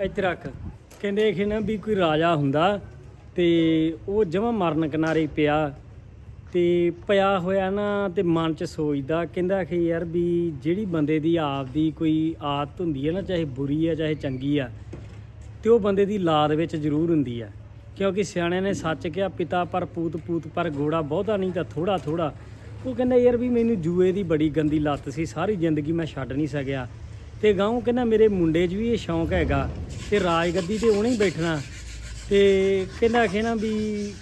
ਇੱਥੇ ਰੱਖ। ਕਹਿੰਦੇ ਕਿ ਨਾ ਵੀ ਕੋਈ ਰਾਜਾ ਹੁੰਦਾ ਤੇ ਉਹ ਜਮਾ ਮਰਨ ਕਿਨਾਰੇ ਪਿਆ ਤੇ ਪਿਆ ਹੋਇਆ ਨਾ ਤੇ ਮਨ ਚ ਸੋਚਦਾ, ਕਹਿੰਦਾ ਕਿ ਯਾਰ ਵੀ ਜਿਹੜੀ ਬੰਦੇ ਦੀ ਆਪ ਦੀ ਕੋਈ ਆਦਤ ਹੁੰਦੀ ਹੈ ਨਾ, ਚਾਹੇ ਬੁਰੀ ਆ, ਚਾਹੇ ਚੰਗੀ ਆ, ਤੇ ਉਹ ਬੰਦੇ ਦੀ ਲਾਦ ਵਿੱਚ ਜ਼ਰੂਰ ਹੁੰਦੀ ਆ। ਕਿਉਂਕਿ ਸਿਆਣਿਆਂ ਨੇ ਸੱਚ ਕਿਹਾ, ਪਿਤਾ ਪਰ ਪੂਤ ਪੂਤ ਪਰ ਗੋੜਾ ਬਹੁਤਾ ਨਹੀਂ ਤਾਂ ਥੋੜਾ ਥੋੜਾ ਉਹ ਕਹਿੰਦਾ ਯਾਰ ਵੀ ਮੈਨੂੰ ਜੂਏ ਦੀ ਬੜੀ ਗੰਦੀ ਲੱਤ ਸੀ, ਸਾਰੀ ਜ਼ਿੰਦਗੀ ਮੈਂ ਛੱਡ ਨਹੀਂ ਸਕਿਆ। ਤੇ ਗਾਉਂ ਕਹਿੰਦਾ ਮੇਰੇ ਮੁੰਡੇ 'ਚ ਵੀ ਇਹ ਸ਼ੌਂਕ ਹੈਗਾ ਤੇ ਰਾਜਗੱਦੀ ਤੇ ਉਹਨੇ ਹੀ ਬੈਠਣਾ ਤੇ ਕਹਿੰਦਾ ਕਿ ਵੀ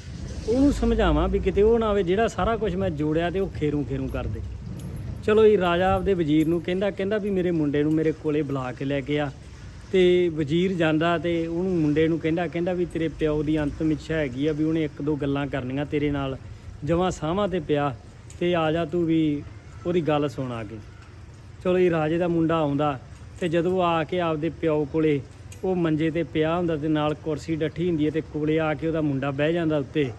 ਉਹਨੂੰ ਸਮਝਾਵਾਂ ਵੀ ਕਿਤੇ ਉਹ ਨਾ ਆਵੇ, ਜਿਹੜਾ ਸਾਰਾ ਕੁਝ ਮੈਂ ਜੋੜਿਆ ਤੇ ਉਹ ਖੇਰੂ ਖੇਰੂ ਕਰ ਦੇ। ਚਲੋ ਇਹ ਰਾਜਾ ਆਪਦੇ ਵਜ਼ੀਰ ਨੂੰ ਕਹਿੰਦਾ ਕਹਿੰਦਾ ਵੀ ਮੇਰੇ ਮੁੰਡੇ ਨੂੰ ਮੇਰੇ ਕੋਲੇ ਬੁਲਾ ਕੇ ਲੈ ਕੇ ਆ ਤੇ ਵਜ਼ੀਰ ਜਾਂਦਾ ਤੇ ਉਹਨੂੰ ਮੁੰਡੇ ਨੂੰ ਕਹਿੰਦਾ ਕਹਿੰਦਾ ਵੀ ਤੇਰੇ ਪਿਓ ਦੀ ਅੰਤਮ ਇੱਛਾ ਹੈਗੀ ਆ ਵੀ ਉਹਨੇ ਇੱਕ ਦੋ ਗੱਲਾਂ ਕਰਨੀਆਂ ਤੇਰੇ ਨਾਲ, ਜਮਾਂ ਸਾਹਾਂ ਤੇ ਪਿਆ ਤੇ ਆ ਜਾ ਤੂੰ ਵੀ ਉਹਦੀ ਗੱਲ ਸੁਣ ਆ ਕੇ। ਚਲੋ ਇਹ ਰਾਜੇ ਦਾ ਮੁੰਡਾ ਆਉਂਦਾ ਤੇ ਜਦੋਂ ਆ ਕੇ ਆਪਦੇ ਪਿਓ ਕੋਲੇ ਉਹ ਮੰਜੇ ਤੇ ਪਿਆ ਹੁੰਦਾ ਤੇ ਨਾਲ ਕੁਰਸੀ ਡੱਠੀ ਹੁੰਦੀ ਹੈ ਤੇ ਕੋਲੇ ਆ ਕੇ ਉਹਦਾ ਮੁੰਡਾ ਬਹਿ ਜਾਂਦਾ ਉੱਤੇ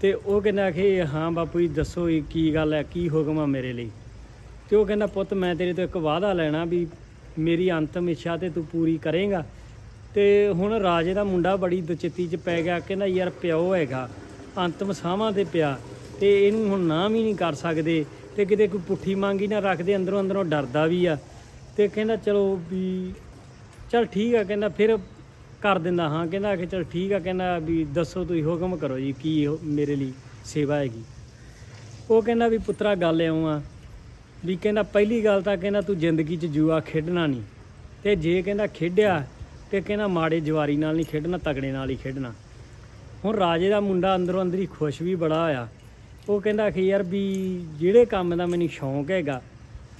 ਤੇ ਉਹ ਕਹਿੰਦਾ ਕਿ ਹਾਂ ਬਾਪੂ ਜੀ, ਦੱਸੋ ਇਹ ਕੀ ਗੱਲ ਹੈ, ਕੀ ਹੁਕਮ ਆ ਮੇਰੇ ਲਈ? ਤੇ ਉਹ ਕਹਿੰਦਾ, ਪੁੱਤ, ਮੈਂ ਤੇਰੇ ਤੋਂ ਇੱਕ ਵਾਅਦਾ ਲੈਣਾ ਵੀ ਮੇਰੀ ਅੰਤਮ ਇੱਛਾ ਤੇ ਤੂੰ ਪੂਰੀ ਕਰੇਗਾ। ਤੇ ਹੁਣ ਰਾਜੇ ਦਾ ਮੁੰਡਾ ਬੜੀ ਦੁਚਿੱਤੀ 'ਚ ਪੈ ਗਿਆ, ਕਹਿੰਦਾ, ਯਾਰ, ਪਿਓ ਹੈਗਾ, ਅੰਤਮ ਸਾਹਾਂ ਤੇ ਪਿਆ ਤੇ ਇਹਨੂੰ ਹੁਣ ਨਾ ਵੀ ਨਹੀਂ ਕਰ ਸਕਦੇ ਤੇ ਕਿਤੇ ਕੋਈ ਪੁੱਠੀ ਮੰਗੀ ਨਾ ਰੱਖਦੇ, ਅੰਦਰੋਂ ਅੰਦਰੋਂ ਡਰਦਾ ਵੀ ਆ। ਤੇ ਕਹਿੰਦਾ ਚਲੋ ਵੀ ਚਲ ਠੀਕ ਆ, ਕਹਿੰਦਾ ਫਿਰ ਕਰ ਦਿੰਦਾ ਹਾਂ। ਕਹਿੰਦਾ ਕਿ ਚਲ ਠੀਕ ਆ, ਕਹਿੰਦਾ ਵੀ ਦੱਸੋ ਤੁਸੀਂ ਹੁਕਮ ਕਰੋ ਜੀ ਕੀ ਹੋ- ਮੇਰੇ ਲਈ ਸੇਵਾ ਹੈਗੀ। ਉਹ ਕਹਿੰਦਾ ਵੀ ਪੁੱਤਰਾ ਗੱਲ ਇਉਂ ਆ ਵੀ ਕਹਿੰਦਾ ਪਹਿਲੀ ਗੱਲ ਤਾਂ ਕਹਿੰਦਾ ਤੂੰ ਜ਼ਿੰਦਗੀ 'ਚ ਜੂਆ ਖੇਡਣਾ ਨਹੀਂ। ਤੇ ਜੇ ਕਹਿੰਦਾ ਖੇਡਿਆ ਤੇ ਕਹਿੰਦਾ ਮਾੜੇ ਜਵਾਰੀ ਨਾਲ ਨਹੀਂ ਖੇਡਣਾ, ਤਗੜੇ ਨਾਲ ਹੀ ਖੇਡਣਾ। ਹੁਣ ਰਾਜੇ ਦਾ ਮੁੰਡਾ ਅੰਦਰੋਂ ਅੰਦਰ ਹੀ ਖੁਸ਼ ਵੀ ਬੜਾ ਹੋਇਆ। ਉਹ ਕਹਿੰਦਾ ਕਿ ਯਾਰ ਵੀ ਜਿਹੜੇ ਕੰਮ ਦਾ ਮੈਨੂੰ ਸ਼ੌਂਕ ਹੈਗਾ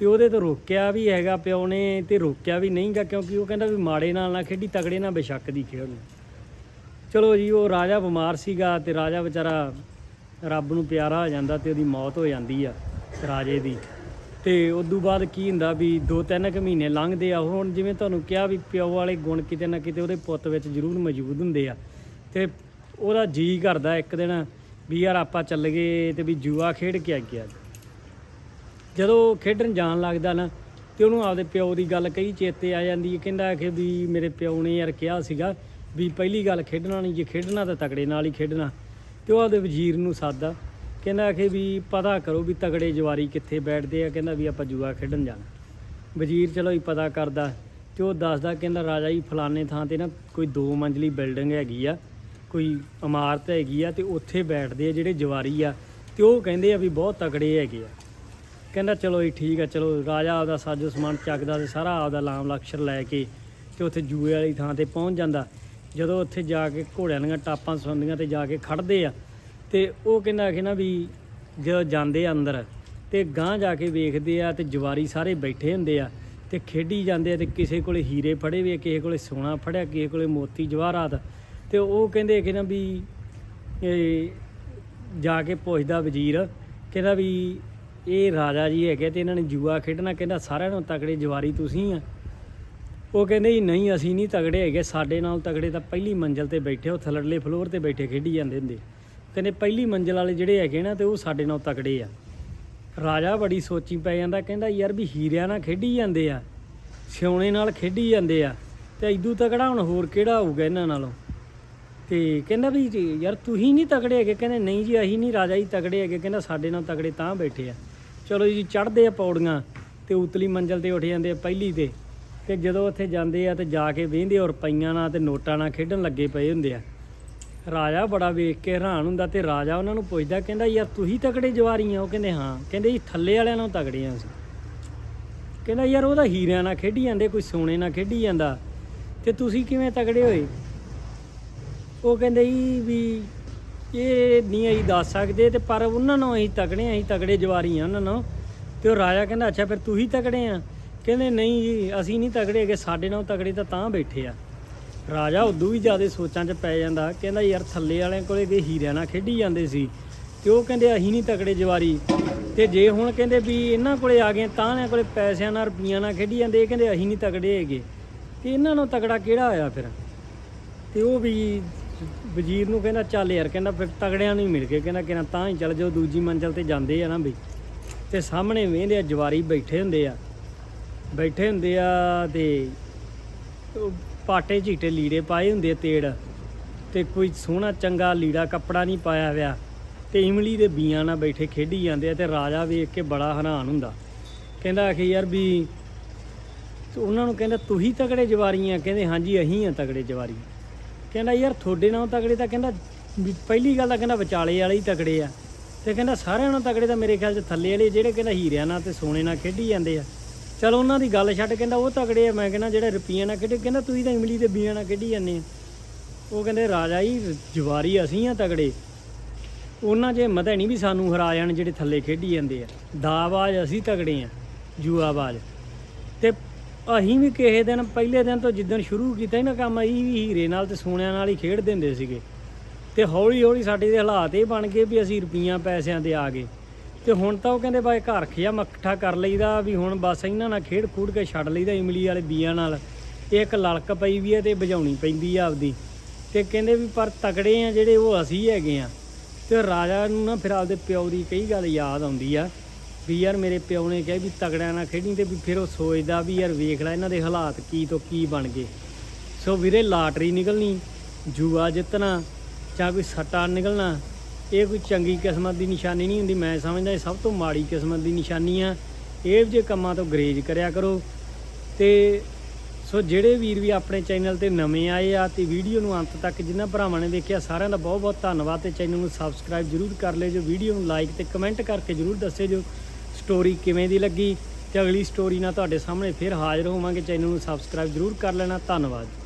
ਤੇ ਉਹਦੇ ਤੋਂ ਰੋਕਿਆ ਵੀ ਹੈਗਾ, ਪਿਓ ਨੇ ਤੇ ਰੋਕਿਆ ਵੀ ਨਹੀਂਗਾ, ਕਿਉਂਕਿ ਉਹ ਕਹਿੰਦਾ ਵੀ ਮਾੜੇ ਨਾਲ ਨਾ ਖੇਡੀ, ਤਗੜੇ ਨਾਲ ਬੇਸ਼ੱਕ ਦੀ ਖੇਡ। ਚਲੋ ਜੀ, ਉਹ ਰਾਜਾ ਬਿਮਾਰ ਸੀਗਾ ਤੇ ਰਾਜਾ ਵਿਚਾਰਾ ਰੱਬ ਨੂੰ ਪਿਆਰਾ ਹੋ ਜਾਂਦਾ ਤੇ ਉਹਦੀ ਮੌਤ ਹੋ ਜਾਂਦੀ ਆ ਰਾਜੇ ਦੀ। ਤੇ ਤੋਂ ਬਾਅਦ ਕੀ ਹੁੰਦਾ ਵੀ ਦੋ ਤਿੰਨ ਕੁ ਮਹੀਨੇ ਲੰਘਦੇ ਆ, ਹੁਣ ਜਿਵੇਂ ਤੁਹਾਨੂੰ ਕਿਹਾ ਵੀ ਪਿਓ ਵਾਲੇ ਗੁਣ ਕਿਤੇ ਨਾ ਕਿਤੇ ਉਹਦੇ ਪੁੱਤ ਵਿੱਚ ਜ਼ਰੂਰ ਮੌਜੂਦ ਹੁੰਦੇ ਆ। ਤੇ ਉਹਦਾ ਜੀ ਕਰਦਾ ਇੱਕ ਦਿਨ ਵੀ ਯਾਰ ਆਪਾਂ ਚੱਲ ਗਏ ਤੇ ਵੀ ਜੂਆ ਖੇਡ ਕੇ ਆਈਏ ਅੱਜ। ਜਦੋਂ ਖੇਡਣ ਜਾਣ ਲੱਗਦਾ ਨਾ, ਤੇ ਉਹਨੂੰ ਆਪਦੇ ਪਿਓ ਦੀ ਗੱਲ ਕਈ ਚੇਤੇ ਆ ਜਾਂਦੀ ਹੈ। ਕਹਿੰਦਾ ਕਿ ਵੀ ਮੇਰੇ ਪਿਓ ਨੇ ਯਾਰ ਕਿਹਾ ਸੀਗਾ ਵੀ ਪਹਿਲੀ ਗੱਲ ਖੇਡਣਾ ਨਹੀਂ, ਜੇ ਖੇਡਣਾ ਤਾਂ ਤਕੜੇ ਨਾਲ ਹੀ ਖੇਡਣਾ। ਤੇ ਉਹ ਆਪਦੇ ਵਜ਼ੀਰ ਨੂੰ ਸਾਦਾ ਕਹਿੰਦਾ ਕਿ ਵੀ ਪਤਾ ਕਰੋ ਵੀ ਤਗੜੇ ਜਵਾਰੀ ਕਿੱਥੇ ਬੈਠਦੇ ਆ। ਕਹਿੰਦਾ ਵੀ ਆਪਾਂ ਜੂਆ ਖੇਡਣ ਜਾਣਾ। ਵਜ਼ੀਰ ਚਲੋ ਹੀ ਪਤਾ ਕਰਦਾ ਤੇ ਉਹ ਦੱਸਦਾ, ਕਹਿੰਦਾ ਰਾਜਾ ਜੀ, ਫਲਾਣੇ ਥਾਂ ਤੇ ਨਾ ਕੋਈ ਦੋ ਮੰਜ਼ਲੀ ਬਿਲਡਿੰਗ ਹੈਗੀ ਆ, ਕੋਈ ਇਮਾਰਤ ਹੈਗੀ ਆ ਤੇ ਉੱਥੇ ਬੈਠਦੇ ਆ ਜਿਹੜੇ ਜਵਾਰੀ ਆ। ਤੇ ਉਹ ਕਹਿੰਦੇ ਆ ਵੀ ਬਹੁਤ ਤਗੜੇ ਹੈਗੇ ਆ। ਕਹਿੰਦਾ ਚਲੋ ਜੀ ਠੀਕ ਆ, ਚਲੋ ਰਾਜਾ ਆਪਦਾ ਸਾਜੋ ਸਮਾਨ ਚੱਕਦਾ ਤੇ ਸਾਰਾ ਆਪਦਾ ਲਾਮ ਲਕਸ਼ਰ ਲੈ ਕੇ ਤੇ ਉੱਥੇ ਜੂਏ ਵਾਲੀ ਥਾਂ ਤੇ ਪਹੁੰਚ ਜਾਂਦਾ। ਜਦੋਂ ਉੱਥੇ ਜਾ ਕੇ ਘੋੜਿਆਂ ਦੀਆਂ ਟਾਪਾਂ ਸੁਣਦੀਆਂ ਤੇ ਜਾ ਕੇ ਖੜਦੇ ਆ ਤੇ ਉਹ ਕਹਿੰਦਾ ਕਿ ਨਾ ਵੀ ਜਦੋਂ ਜਾਂਦੇ ਆ ਅੰਦਰ ਤੇ ਗਾਂਹ ਜਾ ਕੇ ਵੇਖਦੇ ਆ ਤੇ ਜਵਾਰੀ ਸਾਰੇ ਬੈਠੇ ਹੁੰਦੇ ਆ ਤੇ ਖੇਡੀ ਜਾਂਦੇ ਆ ਤੇ ਕਿਸੇ ਕੋਲੇ ਹੀਰੇ ਫੜੇ ਵੀ ਕਿਸੇ ਕੋਲੇ ਸੋਨਾ ਫੜਿਆ, ਕਿਸੇ ਕੋਲੇ ਮੋਤੀ ਜਵਾਹਰਾਤ ਤੇ ਉਹ ਕਹਿੰਦੇ ਕਿ ਨਾ ਵੀ ਇਹ ਜਾ ਕੇ ਪੁੱਛਦਾ ਵਜ਼ੀਰ, ਕਹਿੰਦਾ ਵੀ ਇਹ ਰਾਜਾ ਜੀ ਹੈਗੇ ਤੇ ਇਹਨਾਂ ਨੇ ਜੂਆ ਖੇਡਣਾ, ਕਹਿੰਦਾ ਸਾਰਿਆਂ ਨੂੰ ਤਕੜੇ ਜਵਾਰੀ ਤੁਸੀਂ ਆ। ਉਹ ਕਹਿੰਦੇ ਜੀ, ਨਹੀਂ, ਅਸੀਂ ਨਹੀਂ ਤਗੜੇ ਹੈਗੇ, ਸਾਡੇ ਨਾਲ ਤਗੜੇ ਤਾਂ ਪਹਿਲੀ ਮੰਜ਼ਲ ਤੇ ਬੈਠੇ ਉਹ ਥੱਲੜਲੇ ਫਲੋਰ ਤੇ ਬੈਠੇ ਖੇਡੀ ਜਾਂਦੇ ਹੁੰਦੇ। ਕਹਿੰਦੇ ਪਹਿਲੀ ਮੰਜ਼ਲ ਵਾਲੇ ਜਿਹੜੇ ਹੈਗੇ ਨਾ, ਤੇ ਉਹ ਸਾਡੇ ਨਾਲ ਤਗੜੇ ਆ। ਰਾਜਾ ਬੜੀ ਸੋਚੀ ਪੈ ਜਾਂਦਾ, ਕਹਿੰਦਾ ਯਾਰ ਵੀ ਹੀਰਿਆਂ ਨਾਲ ਖੇਡੀ ਜਾਂਦੇ ਆ, ਸਿਉਣੇ ਨਾਲ ਖੇਡੀ ਜਾਂਦੇ ਆ, ਤੇ ਇਦੂ ਤਗੜਾ ਹੁਣ ਹੋਰ ਕਿਹੜਾ ਹੋਊਗਾ ਇਹਨਾਂ ਨਾਲੋਂ? ਤੇ ਕਹਿੰਦਾ ਵੀ ਜੀ, ਯਾਰ ਤੁਸੀਂ ਨਹੀਂ ਤਗੜੇ ਹੈਗੇ, ਕਹਿੰਦੇ ਨਹੀਂ ਜੀ, ਅਸੀਂ ਨਹੀਂ ਰਾਜਾ ਜੀ ਤਗੜੇ ਹੈਗੇ, ਕਹਿੰਦਾ ਸਾਡੇ ਨਾਲ ਤਗੜੇ ਤਾਂ ਬੈਠੇ ਆ। ਚਲੋ ਜੀ, ਚੜ੍ਹਦੇ ਆ ਪੌੜੀਆਂ ਤੇ ਉਤਲੀ ਮੰਜ਼ਲ ਤੇ ਉੱਠ ਜਾਂਦੇ ਆ ਪਹਿਲੀ ਤੇ। ਤੇ ਜਦੋਂ ਉੱਥੇ ਜਾਂਦੇ ਆ ਤੇ ਜਾ ਕੇ ਵੇਂਦੇ ਔਰ ਪਈਆਂ ਨਾਲ ਤੇ ਨੋਟਾਂ ਨਾਲ ਖੇਡਣ ਲੱਗੇ ਪਏ ਹੁੰਦੇ ਆ। ਰਾਜਾ ਬੜਾ ਵੇਖ ਕੇ ਹੈਰਾਨ ਹੁੰਦਾ ਤੇ ਰਾਜਾ ਉਹਨਾਂ ਨੂੰ ਪੁੱਛਦਾ, ਕਹਿੰਦਾ, ਯਾਰ ਤੁਸੀਂ ਤਗੜੇ ਜਵਾਰੀ ਆ? ਉਹ ਕਹਿੰਦੇ, ਹਾਂ। ਕਹਿੰਦੇ, ਜੀ, ਥੱਲੇ ਵਾਲਿਆਂ ਨਾਲੋਂ ਤਕੜੇ ਆ ਅਸੀਂ। ਕਹਿੰਦਾ, ਯਾਰ ਉਹਦਾ ਹੀਰਿਆਂ ਨਾਲ ਖੇਡੀ ਜਾਂਦੇ, ਕੋਈ ਸੋਨੇ ਨਾਲ ਖੇਡੀ ਜਾਂਦਾ। ਤੇ ਤੁਸੀਂ ਕਿਵੇਂ ਤਗੜੇ ਹੋਏ? ਉਹ ਕਹਿੰਦੇ, ਜੀ, ਵੀ ਇਹ ਨਹੀਂ ਅਸੀਂ ਦੱਸ ਸਕਦੇ ਤੇ ਪਰ ਉਹਨਾਂ ਨੂੰ ਅਸੀਂ ਤਗੜੇ ਅਸੀਂ ਤਕੜੇ ਜਵਾਰੀ ਆ ਉਹਨਾਂ ਨੂੰ ਤੇ ਉਹ ਰਾਜਾ ਕਹਿੰਦਾ, ਅੱਛਾ, ਫਿਰ ਤੂੰ ਹੀ ਤਗੜੇ ਆ? ਕਹਿੰਦੇ, ਨਹੀਂ ਜੀ, ਅਸੀਂ ਨਹੀਂ ਤਕੜੇ ਹੈਗੇ, ਸਾਡੇ ਨਾਲ ਤਕੜੇ ਤਾਂ ਤਾਂ ਬੈਠੇ ਆ। ਰਾਜਾ ਉਦੋਂ ਵੀ ਜ਼ਿਆਦਾ ਸੋਚਾਂ 'ਚ ਪੈ ਜਾਂਦਾ, ਕਹਿੰਦਾ, ਯਾਰ, ਥੱਲੇ ਵਾਲਿਆਂ ਕੋਲੇ ਦੇ ਹੀਰਿਆਂ ਨਾਲ ਖੇਡੀ ਜਾਂਦੇ ਸੀ। ਤੇ ਉਹ ਕਹਿੰਦੇ, ਅਸੀਂ ਨਹੀਂ ਤਕੜੇ ਜਵਾਰੀ। ਤੇ ਜੇ ਹੁਣ ਕਹਿੰਦੇ ਵੀ ਇਹਨਾਂ ਕੋਲੇ ਆ ਗਏ, ਤਾਂ ਇਹਨਾਂ ਕੋਲੇ ਪੈਸਿਆਂ ਨਾਲ, ਰੁਪਈਆਂ ਨਾਲ ਖੇਡੀ ਜਾਂਦੇ, ਇਹ ਕਹਿੰਦੇ, ਅਸੀਂ ਨਹੀਂ ਤਕੜੇ ਹੈਗੇ। ਤੇ ਇਹਨਾਂ ਨੂੰ ਤਕੜਾ ਕਿਹੜਾ ਹੋਇਆ ਫਿਰ? ਤੇ ਉਹ ਵੀ ਵਜ਼ੀਰ ਨੂੰ ਕਹਿੰਦਾ, ਚੱਲ ਯਾਰ, ਕਹਿੰਦਾ ਫਿਰ ਤਗੜਿਆਂ ਨੂੰ ਹੀ ਮਿਲ ਗਏ। ਕਹਿੰਦਾ ਕਿ ਤਾਂ ਹੀ ਚੱਲ ਜੋ ਦੂਜੀ ਮੰਜ਼ਲ ਤੇ ਜਾਂਦੇ ਆ ਨਾ ਬਈ, ਤੇ ਸਾਹਮਣੇ ਵੇਂਦੇ ਆ, ਜਵਾਰੀ ਬੈਠੇ ਹੁੰਦੇ ਆ। ਬੈਠੇ ਹੁੰਦੇ ਆ ਤੇ ਪਾਟੇ ਝੀਟੇ ਲੀੜੇ ਪਾਏ ਹੁੰਦੇ ਆ ਤੇੜ, ਤੇ ਕੋਈ ਸੋਹਣਾ ਚੰਗਾ ਲੀੜਾ ਕੱਪੜਾ ਨਹੀਂ ਪਾਇਆ ਹੋਇਆ। ਤੇ ਇਮਲੀ ਦੇ ਬੀਆਂ ਨਾਲ ਬੈਠੇ ਖੇਡੀ ਜਾਂਦੇ ਆ ਤੇ ਰਾਜਾ ਵੇਖ ਕੇ ਬੜਾ ਹੈਰਾਨ ਹੁੰਦਾ। ਕਹਿੰਦਾ ਕਿ ਯਾਰ ਵੀ ਉਹਨਾਂ ਨੂੰ ਕਹਿੰਦਾ ਤੁਸੀਂ ਤਗੜੇ ਜਵਾਰੀ ਆ? ਕਹਿੰਦੇ, ਹਾਂਜੀ, ਅਸੀਂ ਆ ਤਗੜੇ ਜਵਾਰੀ। ਕਹਿੰਦਾ ਯਾਰ ਤੁਹਾਡੇ ਨਾਲੋਂ ਤਕੜੇ ਤਾਂ ਕਹਿੰਦਾ ਵੀ ਪਹਿਲੀ ਗੱਲ ਤਾਂ ਕਹਿੰਦਾ ਵਿਚਾਲੇ ਵਾਲੇ ਹੀ ਤਕੜੇ ਆ। ਤੇ ਕਹਿੰਦਾ ਸਾਰਿਆਂ ਨਾਲੋਂ ਤਕੜੇ ਤਾਂ ਮੇਰੇ ਖਿਆਲ 'ਚ ਥੱਲੇ ਵਾਲੇ ਜਿਹੜੇ ਕਹਿੰਦਾ ਹੀਰਿਆਂ ਨਾਲ ਤੇ ਸੋਨੇ ਨਾਲ ਖੇਡੀ ਜਾਂਦੇ ਆ। ਚਲ ਉਹਨਾਂ ਦੀ ਗੱਲ ਛੱਡ ਕਹਿੰਦਾ ਉਹ ਤਕੜੇ ਆ, ਮੈਂ ਕਹਿੰਦਾ ਜਿਹੜੇ ਰੁਪਈਆਂ ਨਾਲ ਖੇਡੇ, ਕਹਿੰਦਾ ਤੁਸੀਂ ਤਾਂ ਇਮਲੀ ਦੇ ਬੀਆਂ ਨਾਲ ਖੇਡੀ ਜਾਂਦੇ ਆ। ਉਹ ਕਹਿੰਦੇ ਰਾਜਾ ਜੀ, ਜਵਾਰੀ ਅਸੀਂ ਆ ਤਗੜੇ ਉਹਨਾਂ ਜੇ ਮਤਾ ਨਹੀਂ ਵੀ ਸਾਨੂੰ ਹਰਾ ਜਾਣ ਜਿਹੜੇ ਥੱਲੇ ਖੇਡੀ ਜਾਂਦੇ ਆ। ਦਾਬਾਜ਼ ਅਸੀਂ ਤਗੜੇ ਆ ਜੂਆਬਾਜ਼ ਤੇ ਅਸੀਂ ਵੀ ਕਿਸੇ ਦਿਨ, ਪਹਿਲੇ ਦਿਨ ਤੋਂ ਜਿੱਦਣ ਸ਼ੁਰੂ ਕੀਤਾ ਸੀ ਨਾ ਕੰਮ, ਅਸੀਂ ਵੀ ਹੀਰੇ ਨਾਲ ਤੇ ਸੋਨਿਆਂ ਨਾਲ ਹੀ ਖੇਡਦੇ ਹੁੰਦੇ ਸੀਗੇ। ਤੇ ਹੌਲੀ ਹੌਲੀ ਸਾਡੇ ਦੇ ਹਾਲਾਤ ਇਹ ਬਣ ਗਏ ਵੀ ਅਸੀਂ ਰੁਪਈਆਂ ਪੈਸਿਆਂ ਦੇ ਆ ਗਏ। ਤੇ ਹੁਣ ਤਾਂ ਉਹ ਕਹਿੰਦੇ ਬਾਈ ਘਰ ਖਿਆ ਮੱਠਾ ਕਰ ਲਈਦਾ ਵੀ ਹੁਣ ਬਸ ਇਹਨਾਂ ਨਾਲ ਖੇਡ ਖੂਡ ਕੇ ਛੱਡ ਲਈਦਾ ਇਮਲੀ ਵਾਲੇ ਬੀਆਂ ਨਾਲ। ਇਹ ਇੱਕ ਲਲਕ ਪਈ ਵੀ ਹੈ ਤੇ ਵਜਾਉਣੀ ਪੈਂਦੀ ਆ ਆਪਦੀ। ਤੇ ਕਹਿੰਦੇ ਵੀ ਪਰ ਤਕੜੇ ਆ ਜਿਹੜੇ ਉਹ ਅਸੀਂ ਹੈਗੇ ਆ। ਤੇ ਰਾਜਾ ਨੂੰ ਨਾ ਫਿਰ ਆਪਦੇ ਪਿਓ ਦੀ ਕਈ ਗੱਲ ਯਾਦ ਆਉਂਦੀ ਆ। ਵੀ ਯਾਰ ਮੇਰੇ ਪਿਓ ਨੇ ਕਿਹਾ ਵੀ ਤਗੜਿਆਂ ਨਾਲ ਖੇਡੀ ਤੇ ਵੀ ਫਿਰ ਉਹ ਸੋਚਦਾ ਵੀ ਯਾਰ ਵੇਖ ਲੈ ਇਹਨਾਂ ਦੇ ਹਾਲਾਤ ਕੀ ਤੋਂ ਕੀ ਬਣ ਗਏ। ਸੋ ਵੀਰੇ ਲਾਟਰੀ ਨਿਕਲਣੀ, ਜੂਆ ਜਿੱਤਣਾ ਜਾਂ ਕੋਈ ਸੱਟਾ ਨਿਕਲਣਾ, ਇਹ ਕੋਈ ਚੰਗੀ ਕਿਸਮਤ ਦੀ ਨਿਸ਼ਾਨੀ ਨਹੀਂ ਹੁੰਦੀ। ਮੈਂ ਸਮਝਦਾ ਇਹ ਸਭ ਤੋਂ ਮਾੜੀ ਕਿਸਮਤ ਦੀ ਨਿਸ਼ਾਨੀ ਆ। ਇਹ ਜੇ ਕੰਮਾਂ ਤੋਂ ਗਰੇਜ ਕਰਿਆ ਕਰੋ। ਤੇ ਸੋ ਜਿਹੜੇ ਵੀਰ ਵੀ ਆਪਣੇ ਚੈਨਲ ਤੇ ਨਵੇਂ ਆਏ ਆ ਤੇ ਵੀਡੀਓ ਨੂੰ ਅੰਤ ਤੱਕ ਜਿਨ੍ਹਾਂ ਭਰਾਵਾਂ ਨੇ ਦੇਖਿਆ, ਸਾਰਿਆਂ ਦਾ ਬਹੁਤ ਬਹੁਤ ਧੰਨਵਾਦ ਤੇ ਚੈਨਲ ਨੂੰ ਸਬਸਕ੍ਰਾਈਬ ਜਰੂਰ ਕਰ ਲਿਓ। ਜੋ ਵੀਡੀਓ ਨੂੰ ਲਾਈਕ ਤੇ ਕਮੈਂਟ ਕਰਕੇ ਜਰੂਰ ਦੱਸਿਓ ਜੋ ਸਟੋਰੀ ਕਿਵੇਂ ਦੀ ਲੱਗੀ ਤੇ ਅਗਲੀ ਸਟੋਰੀ ਨਾਲ ਤੁਹਾਡੇ ਸਾਹਮਣੇ ਫਿਰ ਹਾਜ਼ਰ ਹੋਵਾਂਗੇ। ਚੈਨਲ ਨੂੰ ਸਬਸਕ੍ਰਾਈਬ ਜਰੂਰ ਕਰ ਲੈਣਾ। ਧੰਨਵਾਦ।